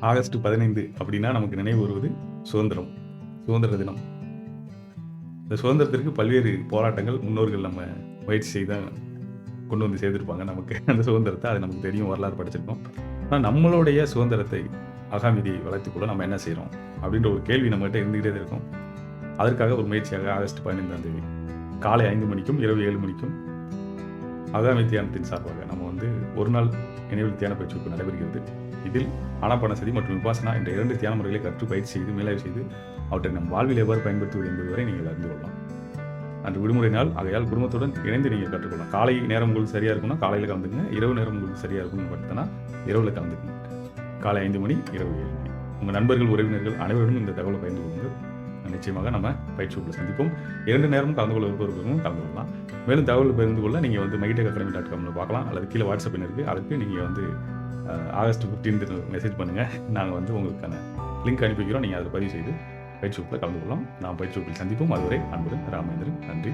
August பதினைந்து அப்படின்னா நமக்கு நினைவு வருவது சுதந்திரம் சுதந்திர தினம். இந்த சுதந்திரத்திற்கு பல்வேறு போராட்டங்கள் முன்னோர்கள் நம்ம முயற்சி செய்தால் கொண்டு வந்து சேர்த்துருப்பாங்க. நமக்கு அந்த சுதந்திரத்தை அது நமக்கு தெரியும் வரலாறு படிச்சிருக்கோம். ஆனால் நம்மளுடைய சுதந்திரத்தை அகாமதியை வளர்த்துக்குள்ள நம்ம என்ன செய்கிறோம் அப்படின்ற ஒரு கேள்வி நம்மகிட்ட இருந்துகிட்டே இருக்கும். அதற்காக ஒரு முயற்சியாக ஆகஸ்ட் பதினைந்தாம் தேதி காலை ஐந்து மணிக்கும் இரவு ஏழு மணிக்கும் அகாமி தியானத்தின் சார்பாக நம்ம வந்து ஒரு நாள் நினைவு தியான பயிற்சி நடைபெறுகிறது. இதில் ஆனாபானசதி மற்றும் விபாசனா என்ற இரண்டு தியான முறைகளை கற்று பயிற்சி செய்து மேலாய்வு செய்து அவற்றை நம் வாழ்வில் எவ்வாறு பயன்படுத்துவது என்பது வரை நீங்கள் அறிந்து கொள்ளலாம். அன்று விடுமுறை நாள். ஆகையால் குடும்பத்துடன் இணைந்து நீங்கள் கற்றுக்கொள்ளலாம். காலை நேரம் உங்களுக்கு சரியாக இருக்கும்னா காலையில் கலந்துக்குங்க. இரவு நேரம் உங்களுக்கு சரியாக இருக்கும்னு பார்த்தனா இரவில் கலந்துக்குங்க. காலை ஐந்து மணி இரவு ஏழு மணி. உங்கள் நண்பர்கள் உறவினர்கள் அனைவருடன் இந்த தகவலை பகிர்ந்து கொள்ளுங்கள். நிச்சயமாக நம்ம பயிற்சி வகுப்பில் சந்திப்போம். இரண்டு நேரமும் கலந்து கொள்ள விருப்பவர்களும் கலந்து கொள்ளலாம். மேலும் தகவல் பகிர்ந்து கொள்ள நீங்கள் வந்து மைடெக் அகாடமி டாட் காமில் பார்க்கலாம். அல்லது கீழே வாட்ஸ்அப் இருக்குது அதுக்கு நீங்கள் வந்து ஆகஸ்ட் ஃபிஃப்டீன்த்து மெசேஜ் பண்ணுங்கள் நாங்கள் வந்து உங்களுக்கான லிங்க் அனுப்பி வைக்கிறோம். நீங்கள் அதை பதிவு செய்து பயிற்சி வகுப்பில் கலந்து கொள்ளலாம். நாம் பயிற்சி வகுப்பில் சந்திப்போம். அதுவரை அன்புடன் ராமேந்திரன் நன்றி.